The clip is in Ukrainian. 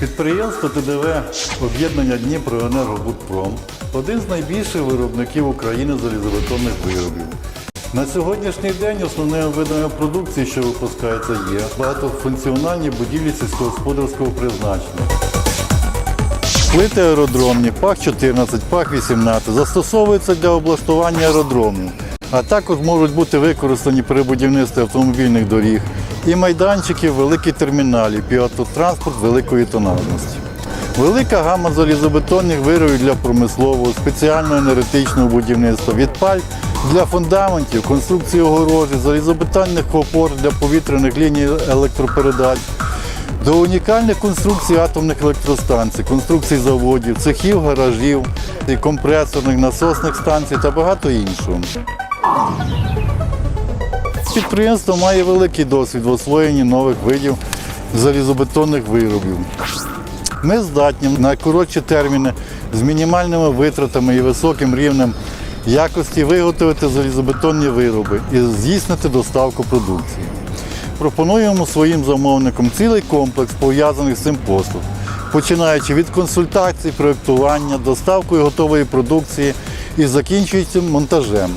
Підприємство ТДВ об'єднання Дніпроенергобудпром один з найбільших виробників України залізобетонних виробів. На сьогоднішній день основними видами продукції, що випускається, є багатофункціональні будівлі сільськогосподарського призначення. Плити аеродромні, ПАХ-14, ПАХ-18 застосовуються для облаштування аеродромів, а також можуть бути використані при будівництві автомобільних доріг і майданчиків великих терміналів під автотранспорт великої тональності. Велика гама залізобетонних виробів для промислового, спеціального енергетичного будівництва, від паль для фундаментів, конструкції огорожі, залізобетонних опор для повітряних ліній електропередач, до унікальних конструкцій атомних електростанцій, конструкцій заводів, цехів, гаражів, компресорних насосних станцій та багато іншого. Підприємство має великий досвід в освоєнні нових видів залізобетонних виробів. Ми здатні на коротші терміни з мінімальними витратами і високим рівнем якості виготовити залізобетонні вироби і здійснити доставку продукції. Пропонуємо своїм замовникам цілий комплекс пов'язаних з цим послуг, починаючи від консультацій, проєктування, доставкою готової продукції і закінчуючи монтажем.